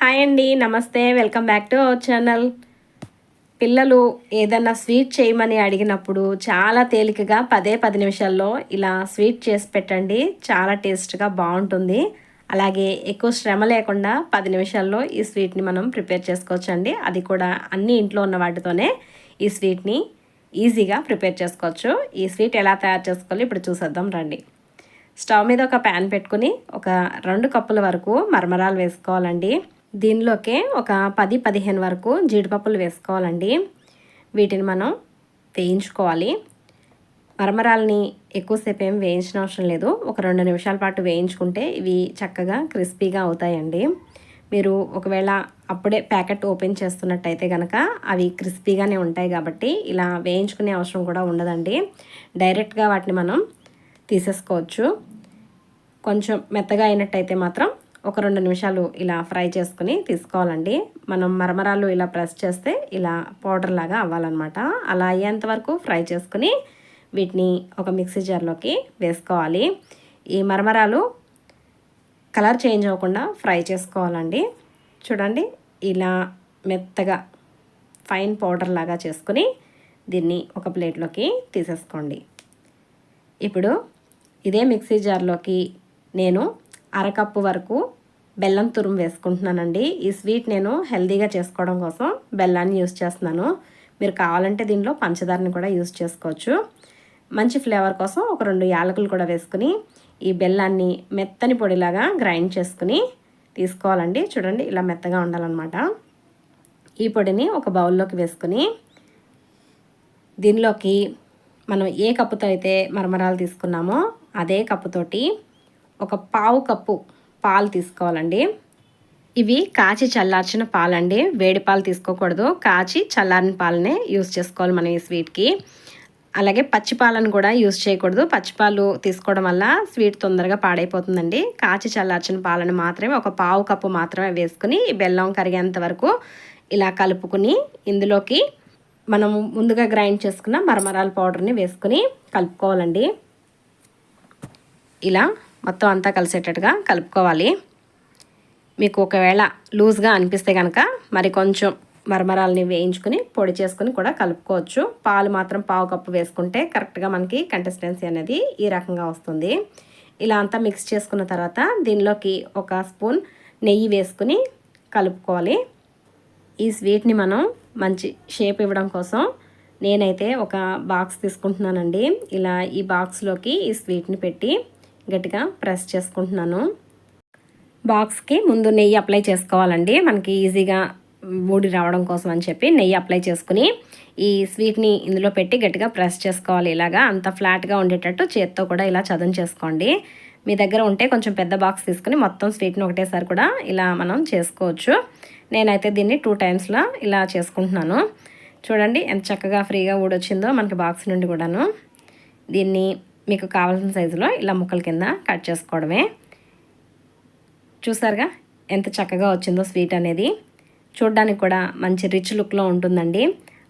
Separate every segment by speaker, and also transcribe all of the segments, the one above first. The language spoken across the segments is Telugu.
Speaker 1: హాయ్ అండి నమస్తే welcome back to our channel. పిల్లలు ఏదన్నా స్వీట్ చేయమని అడిగినప్పుడు చాలా తేలికగా పదే పది నిమిషాల్లో ఇలా స్వీట్ చేసి పెట్టండి చాలా టేస్ట్గా బాగుంటుంది. అలాగే ఎక్కువ శ్రమ లేకుండా పది నిమిషాల్లో ఈ స్వీట్ని మనం ప్రిపేర్ చేసుకోవచ్చండి. అది కూడా అన్ని ఇంట్లో ఉన్న వాటితోనే ఈ స్వీట్ని ఈజీగా ప్రిపేర్ చేసుకోవచ్చు. ఈ స్వీట్ ఎలా తయారు చేసుకోవాలి ఇప్పుడు చూసేద్దాం రండి. స్టవ్ మీద ఒక ప్యాన్ పెట్టుకుని ఒక రెండు కప్పుల వరకు మరమరాలు వేసుకోవాలండి. దీనిలోకి ఒక పది పదిహేను వరకు జీడిపప్పులు వేసుకోవాలండి. వీటిని మనం వేయించుకోవాలి. మరమరాలని ఎక్కువసేపు ఏం వేయించిన అవసరం లేదు. ఒక రెండు నిమిషాల పాటు వేయించుకుంటే ఇవి చక్కగా క్రిస్పీగా అవుతాయండి. మీరు ఒకవేళ అప్పుడే ప్యాకెట్ ఓపెన్ చేస్తున్నట్టయితే కనుక అవి క్రిస్పీగానే ఉంటాయి కాబట్టి ఇలా వేయించుకునే అవసరం కూడా ఉండదండి. డైరెక్ట్గా వాటిని మనం తీసేసుకోవచ్చు. కొంచెం మెత్తగా అయినట్టయితే మాత్రం ఒక రెండు నిమిషాలు ఇలా ఫ్రై చేసుకుని తీసుకోవాలండి. మనం మరమరాలు ఇలా ప్రెస్ చేస్తే ఇలా పౌడర్ లాగా అవ్వాలన్నమాట. అలా అయ్యేంత వరకు ఫ్రై చేసుకుని వీటిని ఒక మిక్సీ జార్లోకి వేసుకోవాలి. ఈ మరమరాలు కలర్ చేంజ్ అవ్వకుండా ఫ్రై చేసుకోవాలండి. చూడండి ఇలా మెత్తగా ఫైన్ పౌడర్ లాగా చేసుకుని దీన్ని ఒక ప్లేట్లోకి తీసేసుకోండి. ఇప్పుడు ఇదే మిక్సీ జార్లోకి నేను అరకప్పు వరకు బెల్లం తురుము వేసుకుంటున్నానండి. ఈ స్వీట్ నేను హెల్దీగా చేసుకోవడం కోసం బెల్లాన్ని యూస్ చేస్తున్నాను. మీరు కావాలంటే దీనిలో పంచదారని కూడా యూస్ చేసుకోవచ్చు. మంచి ఫ్లేవర్ కోసం ఒక రెండు యాలకులు కూడా వేసుకుని ఈ బెల్లాన్ని మెత్తని పొడిలాగా గ్రైండ్ చేసుకుని తీసుకోవాలండి. చూడండి ఇలా మెత్తగా ఉండాలన్నమాట. ఈ పొడిని ఒక బౌల్లోకి వేసుకుని దీనిలోకి మనం ఏ కప్పుతో అయితే మరమరాలు తీసుకున్నామో అదే కప్పుతోటి ఒక పావు కప్పు పాలు తీసుకోవాలండి. ఇవి కాచి చల్లార్చిన పాలండి. వేడి పాలు తీసుకోకూడదు. కాచి చల్లారిన పాలనే యూస్ చేసుకోవాలి మనం ఈ స్వీట్కి అలాగే పచ్చి పాలను కూడా యూస్ చేయకూడదు. పచ్చిపాలు తీసుకోవడం వల్ల స్వీట్ తొందరగా పాడైపోతుందండి. కాచి చల్లార్చిన పాలను మాత్రమే ఒక పావు కప్పు మాత్రమే వేసుకుని బెల్లం కరిగేంత వరకు ఇలా కలుపుకుని ఇందులోకి మనం ముందుగా గ్రైండ్ చేసుకున్న మరమరాల పౌడర్ని వేసుకుని కలుపుకోవాలండి. ఇలా మొత్తం అంతా కలిసేటట్టుగా కలుపుకోవాలి. మీకు ఒకవేళ లూజ్గా అనిపిస్తే కనుక మరి కొంచెం మరమరాలని వేయించుకుని పొడి చేసుకుని కూడా కలుపుకోవచ్చు. పాలు మాత్రం పావు కప్పు వేసుకుంటే కరెక్ట్గా మనకి కంటెస్టెన్సీ అనేది ఈ రకంగా వస్తుంది. ఇలా అంతా మిక్స్ చేసుకున్న తర్వాత దీనిలోకి ఒక స్పూన్ నెయ్యి వేసుకుని కలుపుకోవాలి. ఈ స్వీట్ని మనం మంచి షేప్ ఇవ్వడం కోసం నేనైతే ఒక బాక్స్ తీసుకుంటున్నానండి. ఇలా ఈ బాక్స్లోకి ఈ స్వీట్ని పెట్టి గట్టిగా ప్రెస్ చేసుకుంటున్నాను. బాక్స్కి ముందు నెయ్యి అప్లై చేసుకోవాలండి. మనకి ఈజీగా ఊడి రావడం కోసం అని చెప్పి నెయ్యి అప్లై చేసుకుని ఈ స్వీట్ని ఇందులో పెట్టి గట్టిగా ప్రెస్ చేసుకోవాలి. ఇలాగా అంత ఫ్లాట్గా ఉండేటట్టు చేత్తో కూడా ఇలా చదును చేసుకోండి. మీ దగ్గర ఉంటే కొంచెం పెద్ద బాక్స్ తీసుకుని మొత్తం స్వీట్ని ఒకటేసారి కూడా ఇలా మనం చేసుకోవచ్చు. నేనైతే దీన్ని టూ టైమ్స్లో ఇలా చేసుకుంటున్నాను. చూడండి ఎంత చక్కగా ఫ్రీగా ఊడొచ్చిందో మనకి బాక్స్ నుండి కూడాను. దీన్ని మీకు కావాల్సిన సైజులో ఇలా ముక్కల కింద కట్ చేసుకోవడమే. చూసారుగా? ఎంత చక్కగా వచ్చిందో స్వీట్ అనేది. చూడడానికి కూడా మంచి రిచ్ లుక్లో ఉంటుందండి.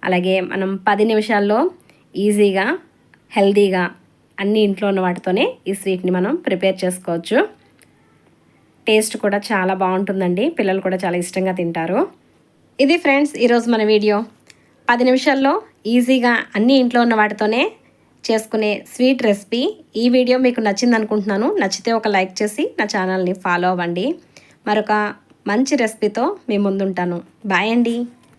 Speaker 1: అలాగే మనం పది నిమిషాల్లో ఈజీగా హెల్తీగా అన్ని ఇంట్లో ఉన్న వాటితోనే ఈ స్వీట్ని మనం ప్రిపేర్ చేసుకోవచ్చు. టేస్ట్ కూడా చాలా బాగుంటుందండి. పిల్లలు కూడా చాలా ఇష్టంగా తింటారు. ఇది ఫ్రెండ్స్ ఈరోజు మన వీడియో. పది నిమిషాల్లో ఈజీగా అన్ని ఇంట్లో ఉన్న వాటితోనే చేసుకునే స్వీట్ రెసిపీ ఈ వీడియో మీకు నచ్చింది అనుకుంటున్నాను నచ్చితే ఒక లైక్ చేసి నా ఛానల్ని ఫాలో అవ్వండి. మరొక మంచి రెసిపీతో మీ ముందుంటాను. బాయ్ అండి.